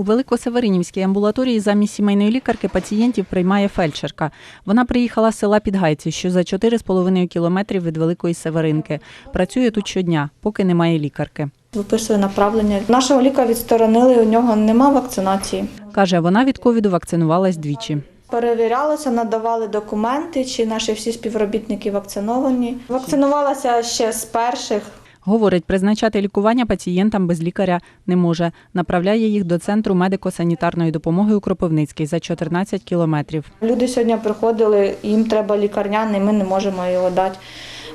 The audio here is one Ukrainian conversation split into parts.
У Великосеверинівській амбулаторії замість сімейної лікарки пацієнтів приймає фельдшерка. Вона приїхала з села Підгайці, що за 4,5 кілометрів від Великої Северинки. Працює тут щодня, поки немає лікарки. Виписує направлення. Нашого лікаря відсторонили, у нього нема вакцинації. Каже, вона від ковіду вакцинувалась двічі. Перевірялися, надавали документи, чи наші всі співробітники вакциновані. Вакцинувалася ще з перших. Говорить, призначати лікування пацієнтам без лікаря не може. Направляє їх до центру медико-санітарної допомоги у Кропивницький за 14 кілометрів. Люди сьогодні приходили, їм треба лікарняний, ми не можемо його дати.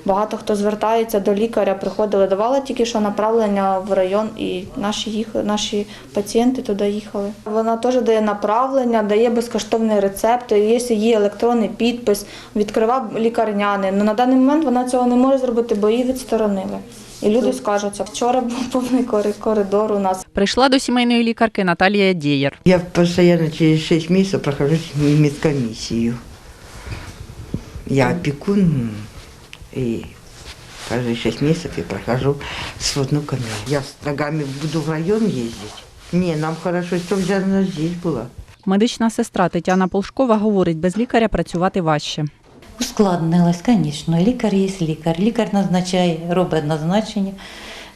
Багато хто звертається до лікаря, приходили, давали тільки що направлення в район, і наші їх, наші пацієнти туди їхали. Вона теж дає направлення, дає безкоштовні рецепти. Є електронний підпис, відкривав лікарняний. Ну на даний момент вона цього не може зробити, бо її відсторонили. І люди скажуться, вчора був повний коридор у нас. Прийшла до сімейної лікарки Наталія Дєєр. Я постоянно через 6 месяцев прохожу медкомиссию. Я опекун, и каждые 6 месяцев я прохожу с внуками. Я с ногами буду в район ездить. Не, нам хорошо, что взяла здесь была. Медична сестра Тетяна Полшкова говорить, без лікаря працювати важче. Ускладнилось, звісно. Лікар є лікар. Лікар назначає, робить назначення.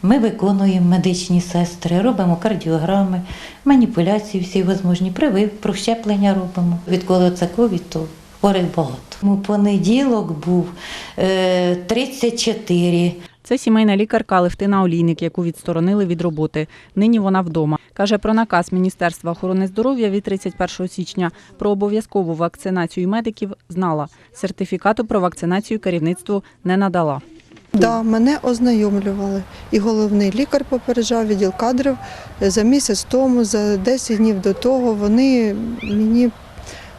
Ми виконуємо медичні сестри, робимо кардіограми, маніпуляції всі можливі, привив, прощеплення робимо. Відколи це ковід, то хворих багато. У понеділок був е, 34. Це сімейна лікарка Алевтина Олійник, яку відсторонили від роботи. Нині вона вдома. Каже, про наказ Міністерства охорони здоров'я від 31 січня про обов'язкову вакцинацію медиків знала. Сертифікату про вакцинацію керівництву не надала. Да, мене ознайомлювали. І головний лікар попереджав відділ кадрів за місяць тому, за 10 днів до того. Вони мені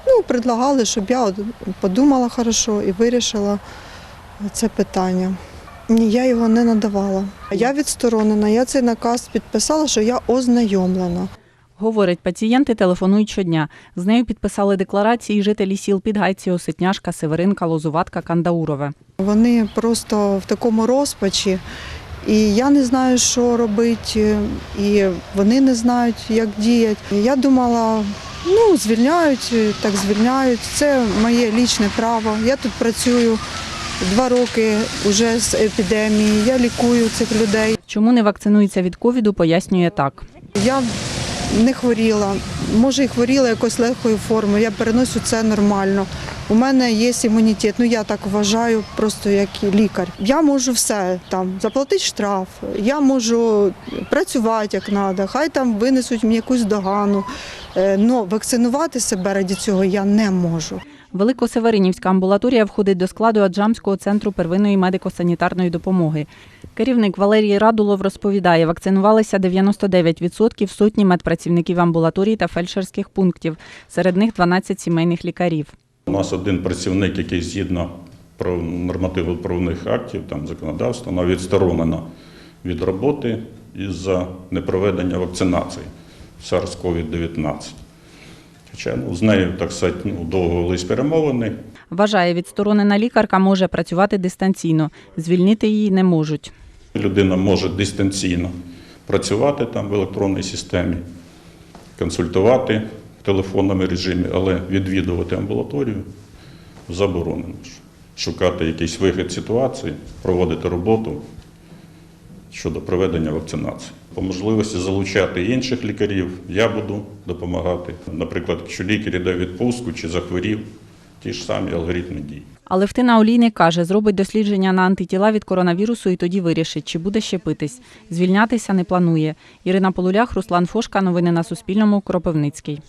ну, предлагали, щоб я подумала хорошо і вирішила це питання. Ні, я його не надавала. Я відсторонена, я цей наказ підписала, що я ознайомлена. Говорить, пацієнти телефонують щодня. З нею підписали декларації жителі сіл Підгайці, Осетняшка, Северинка, Лозуватка, Кандаурове. Вони просто в такому розпачі, і я не знаю, що робити, і вони не знають, як діяти. Я думала, ну звільняють, так звільняють. Це моє лічне право. Я тут працюю два роки вже з епідемії. Я лікую цих людей. Чому не вакцинується від ковіду, пояснює так. Я не хворіла, може і хворіла якось легкою формою. Я переношу це нормально. У мене є імунітет. Ну я так вважаю, просто як лікар. Я можу все там заплатити штраф, я можу працювати як треба, хай там винесуть мені якусь догану. але вакцинувати себе раді цього я не можу. Великосеверинівська амбулаторія входить до складу Аджамського центру первинної медико-санітарної допомоги. Керівник Валерій Радулов розповідає, вакцинувалися 99% сотні медпрацівників амбулаторії та фельдшерських пунктів. Серед них 12 сімейних лікарів. У нас один працівник, який згідно про нормативу правних актів, там законодавства, вона відсторонена від роботи із за непроведення вакцинації sars cov 19 Киричану. З нею так сказати, ну, довго велись перемовини. Вважає, відсторонена лікарка може працювати дистанційно, звільнити її не можуть. Людина може дистанційно працювати там в електронній системі, консультувати в телефонному режимі, але відвідувати амбулаторію заборонено. Шукати якийсь вихід ситуації, проводити роботу щодо проведення вакцинації. По можливості залучати інших лікарів, я буду допомагати. Наприклад, якщо лікар йде в відпустку чи захворів, ті ж самі алгоритми дій. Але Втина Олійник каже, зробить дослідження на антитіла від коронавірусу і тоді вирішить, чи буде щепитись. Звільнятися не планує. Ірина Полулях, Руслан Фошка. Новини на Суспільному. Кропивницький.